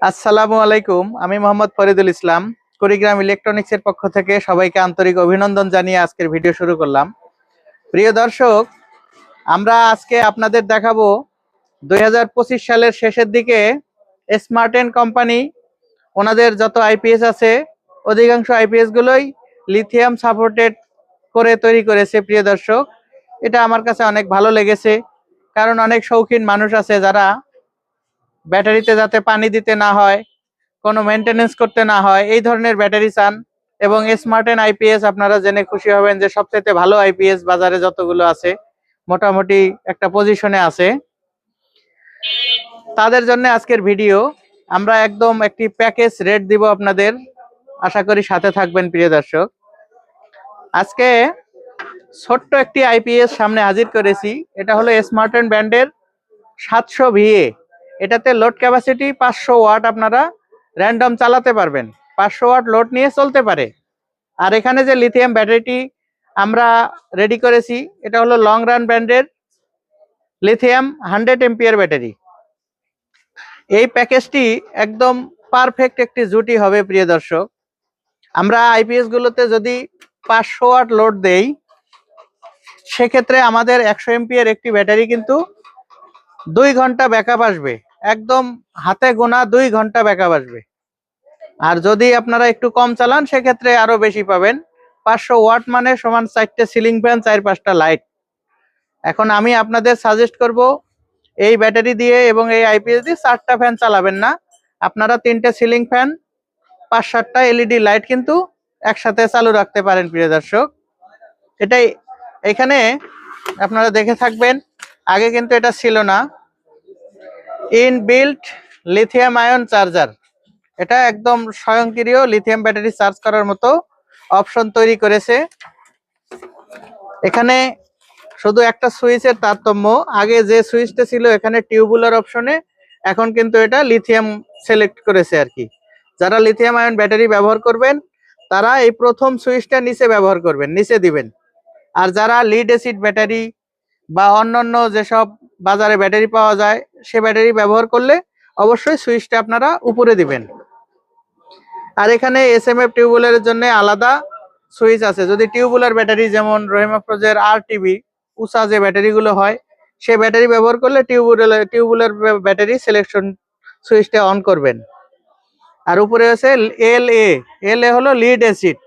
আসসালামু আলাইকুম, আমি মোহাম্মদ ফরিদুল ইসলাম, কুড়িগ্রাম ইলেকট্রনিক্স এর পক্ষ থেকে সবাইকে আন্তরিক অভিনন্দন জানিয়ে আজকের ভিডিও শুরু করলাম। প্রিয় দর্শক, আমরা আজকে আপনাদের দেখাবো দু হাজার পঁচিশ সালের শেষের দিকে স্মার্টেন কোম্পানি, ওনাদের যত আইপিএস আছে, অধিকাংশ আইপিএস গুলোই লিথিয়াম সাপোর্টেড করে তৈরি করেছে, প্রিয় দর্শক। এটা আমার কাছে অনেক ভালো লেগেছে, কারণ অনেক শৌখিন মানুষ আছে যারা ব্যাটারিতে যাতে পানি দিতে না হয়, কোনো মেনটেনেন্স করতে না হয়, এই ধরনের ব্যাটারি চান এবং স্মার্ট স্মার্টেন আইপিএস আপনারা জেনে খুশি হবেন যে সবচেয়ে ভালো আইপিএস বাজারে যতগুলো আছে, মোটামুটি একটা পজিশনে আছে। তাদের জন্য আজকের ভিডিও আমরা একদম একটি প্যাকেজ রেট দিব আপনাদের। আশা করি সাথে থাকবেন প্রিয় দর্শক। আজকে ছোট্ট একটি আইপিএস সামনে হাজির করেছি, এটা হলো স্মার্টেন ব্র্যান্ডের সাতশো ভিএ এটাতে লোড ক্যাপাসিটি পাঁচশো ওয়াট আপনারা র্যান্ডম চালাতে পারবেন। পাঁচশো ওয়াট লোড নিয়ে চলতে পারে। আর এখানে যে লিথিয়াম ব্যাটারিটি আমরা রেডি করেছি, এটা হলো লং রান ব্র্যান্ডের লিথিয়াম হান্ড্রেড এমপিয়ার ব্যাটারি এই প্যাকেজটি একদম পারফেক্ট একটি জুটি হবে, প্রিয় দর্শক। আমরা আইপিএস গুলোতে যদি পাঁচশো ওয়াট লোড দেই, সেক্ষেত্রে আমাদের একশো এমপিয়ার একটি ব্যাটারি কিন্তু দুই ঘণ্টা ব্যাকআপ আসবে। একদম হাতে গোনা দুই ঘণ্টা ব্যাকআপ আসবে। আর যদি আপনারা একটু কম চালান, সেক্ষেত্রে আরও বেশি পাবেন। পাঁচশো ওয়াট মানে সমান চারটে সিলিং ফ্যান চার পাঁচটা লাইট এখন আমি আপনাদের সাজেস্ট করব, এই ব্যাটারি দিয়ে এবং এই আইপিএস দিয়ে চারটা ফ্যান চালাবেন না। আপনারা তিনটে সিলিং ফ্যান পাঁচ সাতটা এলইডি লাইট কিন্তু একসাথে চালু রাখতে পারেন, প্রিয় দর্শক। এটাই, এখানে আপনারা দেখে থাকবেন। আগে কিন্তু এটা ছিল না। In built lithium ion charger. এটা একদম স্বয়ংক্রিয় লিথিয়াম ব্যাটারি চার্জ করার মতো অপশন তৈরি করেছে। এখানে শুধু একটা সুইচের তারতম্য, আগে যে সুইচটা ছিল এখানে টিউবুলার অপশনে, এখন কিন্তু এটা লিথিয়াম সিলেক্ট করেছে আর কি। যারা লিথিয়াম আয়ন ব্যাটারি ব্যবহার করবেন, তারা এই প্রথম সুইচটা নিচে ব্যবহার করবেন, নিচে দিবেন। আর যারা লিড অ্যাসিড ব্যাটারি বা অন্যান্য যেসব বাজারে ব্যাটারি পাওয়া যায়, সে ব্যাটারি ব্যবহার করলে অবশ্যই সুইচটা আপনারা উপরে দিবেন। আর এখানে এস এম এফ টিউবওয়েলের জন্য আলাদা সুইচ আছে। যদি টিউবুলার ব্যাটারি যেমন রহিমাফ্রোজের আর টিভি উষা যে ব্যাটারিগুলো হয়, সে ব্যাটারি ব্যবহার করলে টিউবুলার টিউবুলার ব্যাটারি সিলেকশন সুইচটা অন করবেন। আর উপরে আছে এল এ এল এ হলো লিড অ্যাসিড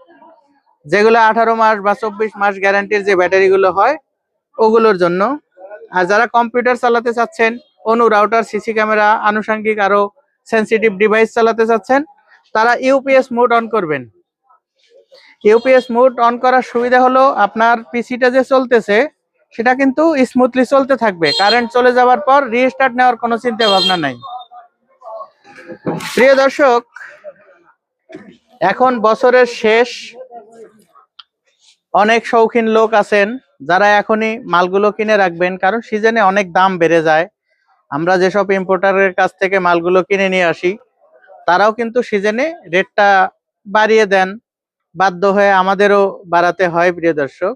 যেগুলো আঠারো মাস বা চব্বিশ মাস গ্যারান্টির যে ব্যাটারিগুলো হয়, ওগুলোর জন্য। আর যারা কম্পিউটার চালাতে চাচ্ছেন অনু রাউটার সিসি ক্যামেরা আনুষঙ্গিক আরও সেন্সিটিভ ডিভাইস চালাতে চাচ্ছেন, তারা ইউপিএস মোড অন করবেন। ইউপিএস মোড অন করার সুবিধা হলো আপনার পিসিটা যে চলতেছে, সেটা কিন্তু স্মুথলি চলতে থাকবে। কারেন্ট চলে যাওয়ার পর রিস্টার্ট নেওয়ার কোনো চিন্তা ভাবনা নাই। প্রিয় দর্শক, এখন বছরের শেষ, অনেক শৌখিন লোক আছেন। যারা এখনই মালগুলো কিনে রাখবেন, কারণ সিজনে অনেক দাম বেড়ে যায়। আমরা যেসব ইম্পোর্টারের কাছ থেকে মালগুলো কিনে নিয়ে আসি, তারাও কিন্তু সিজনে রেটটা বাড়িয়ে দেন। বাধ্য হয়ে আমাদেরও বাড়াতে হয়, প্রিয় দর্শক।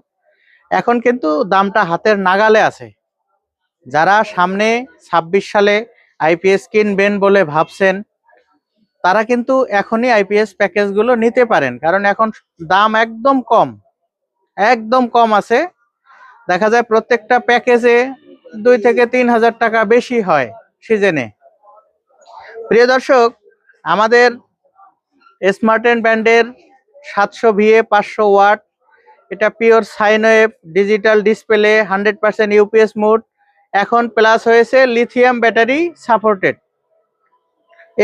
এখন কিন্তু দামটা হাতের নাগালে আছে। যারা সামনে ছাব্বিশ সালে আইপিএস কিনবেন বলে ভাবছেন, তারা কিন্তু এখনই আইপিএস প্যাকেজগুলো নিতে পারেন, কারণ এখন দাম একদম কম। একদম কম আছে। দেখা যায় প্রত্যেকটা প্যাকেজে দুই থেকে তিন হাজার টাকা বেশি হয় সিজনে। প্রিয় দর্শক, আমাদের স্মার্ট স্মার্টেন ব্র্যান্ডের সাতশো ভিএ, পাঁচশো ওয়াট, এটা pure sinewave digital display, hundred percent UPS mode, এখন প্লাস হয়েছে লিথিয়াম ব্যাটারি সাপোর্টেড।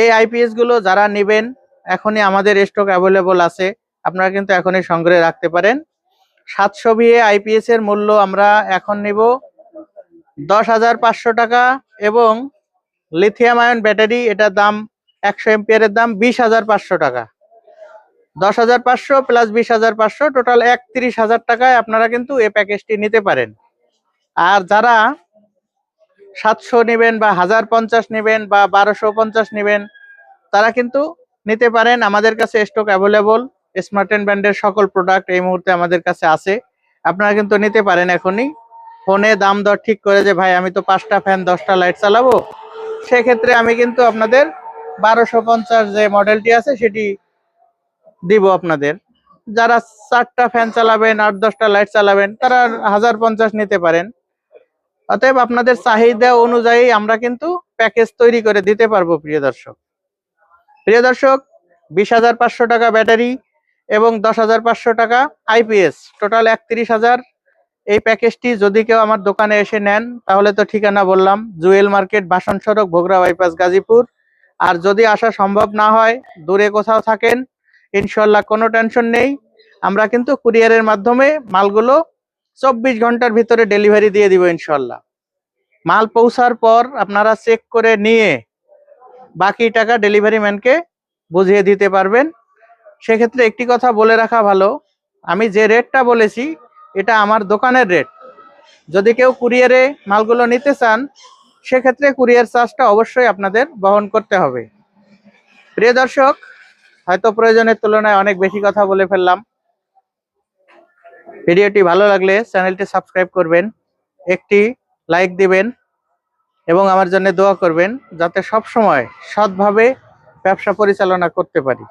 এই আইপিএসগুলো যারা নেবেন, এখনই আমাদের স্টক অ্যাভেলেবল আছে, আপনারা কিন্তু এখনই সংগ্রহে রাখতে পারেন। সাতশো ভিএ আইপিএস এর মূল্য আমরা এখন নিব দশ হাজার পাঁচশো টাকা এবং লিথিয়াম আয়ন ব্যাটারি এটার দাম একশো এমপিয়ারের দাম বিশ হাজার পাঁচশো টাকা। দশ হাজার পাঁচশো প্লাস বিশ হাজার পাঁচশো টোটাল একত্রিশ হাজার টাকায় আপনারা কিন্তু এই প্যাকেজটি নিতে পারেন। আর যারা সাতশো নেবেন বা হাজার পঞ্চাশ নেবেন বা বারোশো পঞ্চাশ নেবেন, তারা কিন্তু নিতে পারেন। আমাদের কাছে স্টক অ্যাভেলেবল স্মার্টেন ব্র্যান্ডের সকল প্রোডাক্ট এই মুহূর্তে আমাদের কাছে আছে। আপনারা কিন্তু নিতে পারেন এখনই। ফোনে দাম দর ঠিক করে যে, ভাই, আমি তো পাঁচটা ফ্যান দশটা লাইট চালাবো। সেক্ষেত্রে আমি কিন্তু আপনাদের বারোশো পঞ্চাশ যে মডেলটি আছে, সেটি দিব আপনাদের। যারা চারটা ফ্যান চালাবেন, আট, দশটা লাইট চালাবেন, তারা হাজার পঞ্চাশ নিতে পারেন। অতএব আপনাদের চাহিদা অনুযায়ী আমরা কিন্তু প্যাকেজ তৈরি করে দিতে পারব, প্রিয় দর্শক। প্রিয় দর্শক, বিশ হাজার পাঁচশো টাকা ব্যাটারি এবং দশ হাজার পাঁচশো টাকা আইপিএস টোটাল একত্রিশ হাজার। এই প্যাকেজটি যদি কেউ আমার দোকানে এসে নেন, তাহলে তো ঠিকানা বললাম, জুয়েল মার্কেট, বাসন সড়ক, ভোগরা বাইপাস, গাজীপুর। আর যদি আসা সম্ভব না হয়, দূরে কোথাও থাকেন, ইনশাল্লাহ কোনো টেনশন নেই। আমরা কিন্তু কুরিয়ারের মাধ্যমে মালগুলো চব্বিশ ঘণ্টার ভিতরে ডেলিভারি দিয়ে দিব ইনশাল্লাহ। মাল পৌঁছার পর আপনারা চেক করে নিয়ে বাকি টাকা ডেলিভারি ম্যানকে বুঝিয়ে দিতে পারবেন। সেক্ষেত্রে একটি কথা বলে রাখা ভালো। আমি যে রেটটা বলেছি, এটা আমার দোকানের রেট। যদি কেউ কুরিয়ারে মালগুলো নিতে চান, সেক্ষেত্রে কুরিয়ার চার্জটা অবশ্যই আপনাদের বহন করতে হবে। প্রিয় দর্শক, হয়তো প্রয়োজনের তুলনায় অনেক বেশি কথা বলে ফেললাম। ভিডিওটি ভালো লাগলে চ্যানেলটি সাবস্ক্রাইব করবেন, একটি লাইক দিবেন, এবং আমার জন্য দোয়া করবেন, যাতে সব সময় সৎভাবে ব্যবসা পরিচালনা করতে পারি।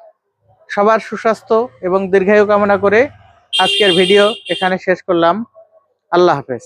সবার সুস্বাস্থ্য এবং দীর্ঘায়ু কামনা করে আজকের ভিডিও এখানে শেষ করলাম। আল্লাহ হাফেজ।